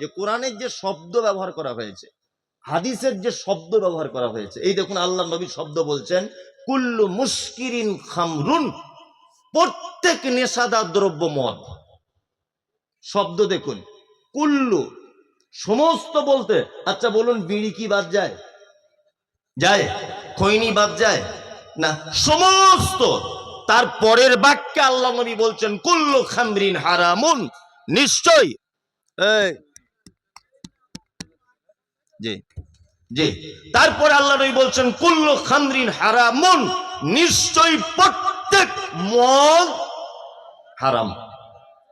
যে কোরআনের যে শব্দ ব্যবহার করা হয়েছে, হাদিসের যে শব্দ ব্যবহার করা হয়েছে, এই দেখুন আল্লাহ নবী শব্দ বলছেন, কুল্লু মুস্কিরিন খামরুন প্রত্যেক নেশাদার দ্রব্য মদ। শব্দ দেখুন, কুল্লু সমস্ত বলতে আচ্ছা বলুন বিড়ি কি বাদ যায়? যায়? খৈনি বাদ যায়? না, সমস্ত। তার পরের বাক্যে আল্লাহ নবী বলছেন, কুল্লু খামরিন হারামুন নিশ্চয় এই জি। জি। তারপরে আল্লাহ নবী বলছেন, কুল্লু খামরিন হারামুন। নিশ্চয় প্রত্যেক মদ হারাম।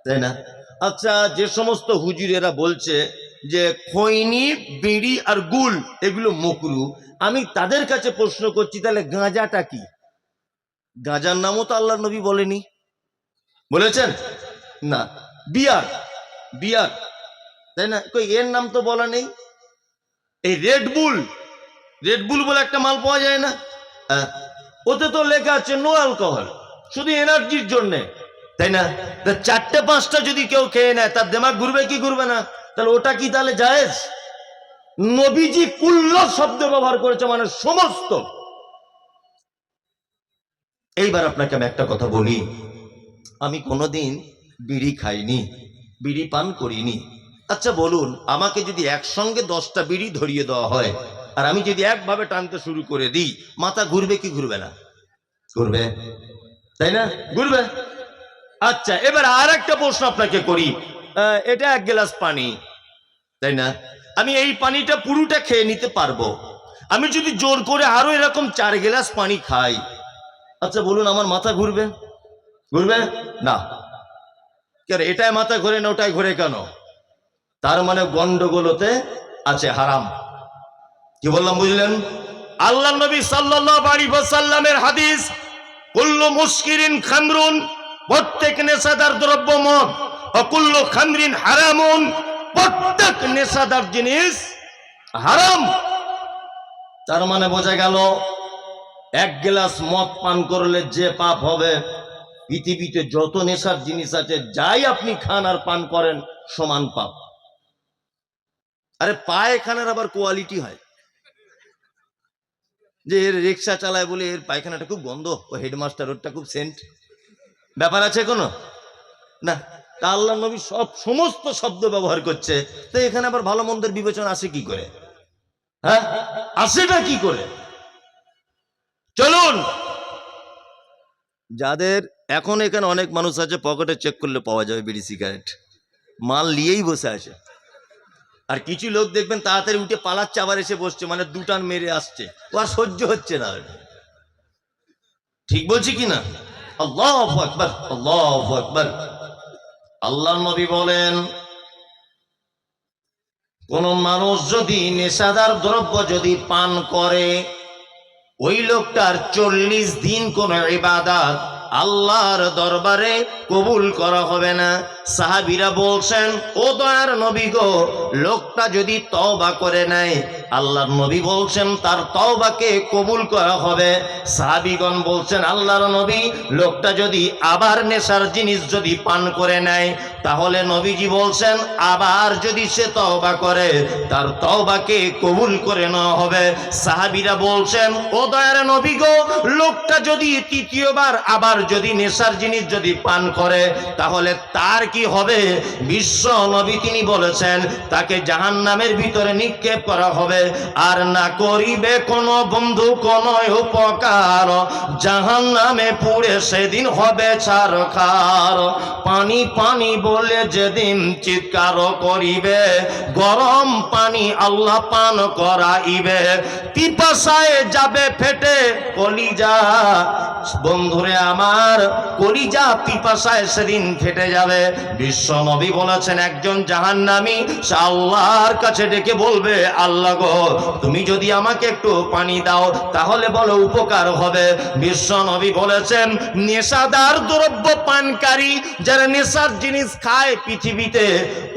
তাই না? আচ্ছা যে সমস্ত হুজুরেরা বলছে যে খৈনি, বিড়ি আর গুল, এগুলো মকরু, আমি তাদের কাছে প্রশ্ন করছি, তাহলে গাঁজাটা কি? গাঁজার নামও তো আল্লাহ নবী বলেনি। বলেছেন? না। বিয়ার। বিয়ার। তাই না? এর নাম তো বলা নেই। এই রেড বুল রেড বুল একটা মাল পাওয়া যায় না? হ্যাঁ, ওতে তো লেখা আছে নো অ্যালকোহল শুধু এনার্জির জন্যে। তাই না? চারটে পাঁচটা যদি কেউ খেয়ে নেয় তার দেমাগ ঘুরবে কি ঘুরবে না? তাহলে ওটা কি তাহলে জায়েজ? নবীজি কুল্ল শব্দ ব্যবহার করেছে মানে সমস্ত। এইবার আপনাকে আমি একটা কথা বলি। আমি কোনোদিন বিড়ি খাইনি বিড়ি পান করিনি। আচ্ছা বলুন আমাকে যদি একসঙ্গে দশটা বিড়ি ধরিয়ে দেওয়া হয় আর আমি যদি একভাবে টানতে শুরু করে দিই মাথা ঘুরবে কি ঘুরবে না? ঘুরবে। তাই না? ঘুরবে। আচ্ছা এবার আর একটা প্রশ্ন আপনাকে করি। এটা এক গ্লাস পানি। তাই না? আমি এই পানিটা পুরোটা খেয়ে নিতে পারব। আমি যদি জোর করে আরও এরকম চার গ্লাস পানি খাই। আচ্ছা বলুন আমার মাথা ঘুরবে? ঘুরবে? না। কেন এটাই মাথা ঘুরে না ওটাই ঘুরে কেন? তার মানে গন্ডগোলতে আছে হারাম। কি বললাম, বুঝলেন? আল্লাহ নবী ওয়াসাল্লামের হাদিস, কুল্লু মুশকিরিন খামরুন, প্রত্যেক নেশাদার দ্রব্য মদ অকুল্লু খামরিন হারামুন, প্রত্যেক নেশাদার জিনিস হারাম। তার মানে বোঝা গেল, এক গ্লাস মদ পান করলে যে পাপ হবে, পৃথিবীতে যত নেশার জিনিস আছে, যাই আপনি খান আর পান করেন, সমান পাপ। আরে পায়খানার আবার কোয়ালিটি হয়। যে এর রিক্সা চালায় বলে এর পায়খানাটা খুব গন্ধ, ও হেডমাস্টার ওরটা খুব সেন্ট ব্যাপার আছে কোনো? না তা আল্লাহ নবী সব সমস্ত শব্দ ব্যবহার করছে, তো এখানে আবার ভালো মন্দের বিবেচনা আসে কি করে? হ্যাঁ? আসেটা কি করে? চলুন! যাদের এখন এখানে অনেক মানুষ আছে, পকেটে চেক করলে পাওয়া যাবে বিড়ি সিগারেট মাল নিয়েই বসে আছে। আর কিছু লোক দেখবেন তাড়াতাড়ি উঠে পালাচ্ছে, আবার এসে বসছে মানে দুটান মেরে আসছে। ও আর সহ্য হচ্ছে না। ঠিক বলছি কি না? আল্লাহ আকবর আল্লাহ আকবর। আল্লাহ নবী বলেন, কোন মানুষ যদি নেশাদার দ্রব্য যদি পান করে ওই লোকটার চল্লিশ দিন কোন ইবাদাত আল্লাহর দরবারে কবুল করা হবে না। সাহাবিরা বলছেন, ও দয়ার নবী গো, লোকটা যদি তওবা করে নেয়, আল্লাহর নবী বলছেন, তার তওবাকে কবুল করা হবে। সাহাবিগণ বলছেন, আল্লাহর নবী, লোকটা যদি আবার নেশার জিনিস যদি পান করে নেয়, তাহলে নবীজি বলছেন, আবার যদি সে তওবা করে, তার তওবাকে কবুল করে নেওয়া হবে। সাহাবিরা বলছেন, ও দয়ার নবী লোকটা যদি তৃতীয়বার আবার যদি নেশার জিনিস যদি পান করে, তাহলে তার কি হবে? বিশ্ব নবী তিনি বলেছেন, তাকে জাহান নামের ভিতরে নিক্ষেপ করা হবে। আর না করিবে কোনো বন্ধু কোন উপকার। জাহান নামে পুড়ে সেদিন হবে ছাড় খার। পানি পানি বলে যেদিন চিৎকার করিবে, গরম পানি আল্লাহ পান করাইবে। পিপাসায় যাবে ফেটে কলিজা। বন্ধুরে আমার, কলিজা পিপাসায় সেদিন ফেটে যাবে। বিশ্ব নবী বলেছেন, একজন জাহান্নামী সে আল্লাহর কাছে ডেকে বলবে, আল্লাহ গো, তুমি যদি আমাকে একটু পানি দাও, তাহলে বলো উপকার হবে। বিশ্ব নবী বলেছেন, নেশাদার, দ্রব্য পানকারী যারা নেশার জিনিস খায় পৃথিবীতে,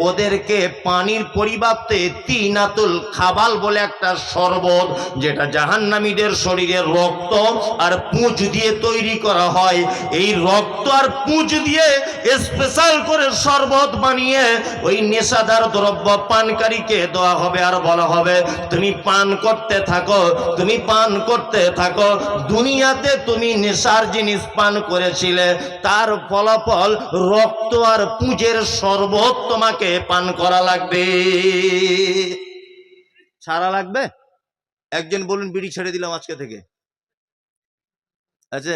ওদেরকে পানির পরিবর্তে তিনাতুল খাবাল বলে একটা শরবত, যেটা জাহান্নামীদের শরীরের রক্ত আর পুঁজ দিয়ে তৈরি করা হয়। এই রক্ত আর পুঁজ দিয়ে স্পেশাল করে শরবত বানিয়ে ওই নেশাদার দ্রব্য পানকারীকে দেওয়া হবে আর বলা হবে, তুমি পান করতে থাকো, তুমি পান করতে থাকো। দুনিয়াতে তুমি নেশার জিনিস পান করেছিলে, তার ফলাফল রক্ত আর পুঁজের শরবত তোমাকে পান করা লাগবে। ছাড়া লাগবে? একজন বলুন বিড়ি ছেড়ে দিলাম আজকে থেকে। আছে?